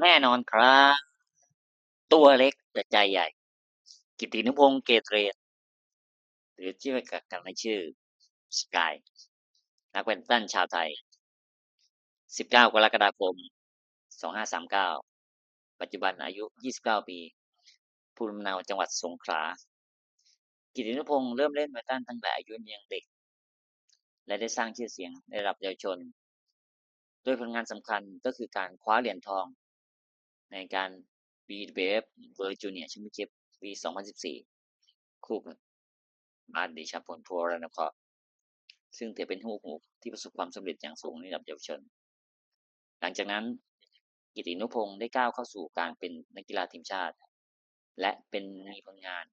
แน่นอนครับ ตัวเล็กแต่ใจใหญ่ กิตินุพงศ์เกตเรนหรือที่เรียกกันในชื่อสกายนักแบดมินตันชาวไทย 19 กรกฎาคม 2539 ปัจจุบันอายุ 29 ปีภูมิลำเนาจังหวัดสงขลา กิตินุพงศ์เริ่มเล่นแบดมินตันตั้งแต่อายุยังเด็ก และได้สร้างชื่อเสียงในระดับเยาวชน โดยผลงานสำคัญก็คือการคว้าเหรียญทอง ในการ BWF World Junior Championship ปี 2014 คู่กับบาสเดชาพลพัวรานเคราะห์ซึ่งถือเป็นหูหูที่ประสบความสำเร็จอย่างสูงในระดับเยาวชน หลังจากนั้น กิตินุพงศ์ได้ก้าวเข้าสู่การเป็นนักกีฬาทีมชาติ และเป็นมีผลงาน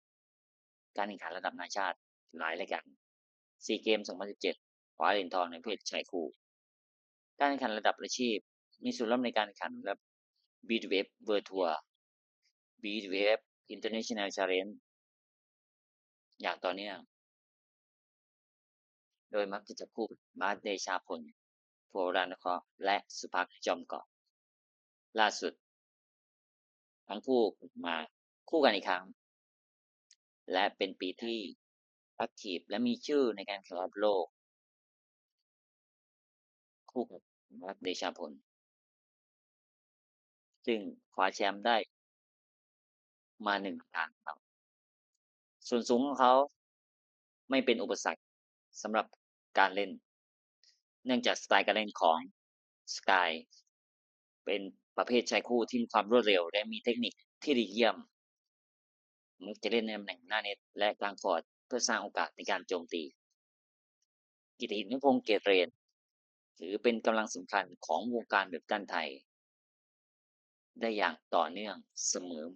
การแข่งขันระดับนานาชาติหลายรายการซีเกม 2017คว้าเหรียญทองในประเพศชายคู่ การแข่งขันระดับอาชีพ มีส่วนร่วมในการแข่งขันระดับ BWF World Tour BWF International Challenge อย่างต่อเนื่อง โดยมักจะจับคู่กับบาเดชาพลโฟรานครและสุภักจอมเกาะล่าสุด ทั้งคู่มาคู่กันอีกครั้ง และเป็นปีที่แอคทีฟและมีชื่อในการแข่งระดับโลก คู่กับบาสเดชาพล ซึ่งคว้าแชมป์ได้ มาหนึ่งครั้งครับ ส่วนสูงของเขา ไม่เป็นอุปสรรคสำหรับการเล่น เนื่องจากสไตล์การเล่นของสกายเป็นประเภทชายคู่ที่มีความรวดเร็ว และมีเทคนิคที่ดีเยี่ยม มักจะเล่นในตำแหน่งหน้าเน็ต และกลางคอร์ต เพื่อสร้างโอกาสในการโจมตี กิตตินุพงศ์เกตเรน ถือเป็นกำลังสำคัญของวงการแบดมินตันไทย ได้อย่างต่อเนื่องเสมอ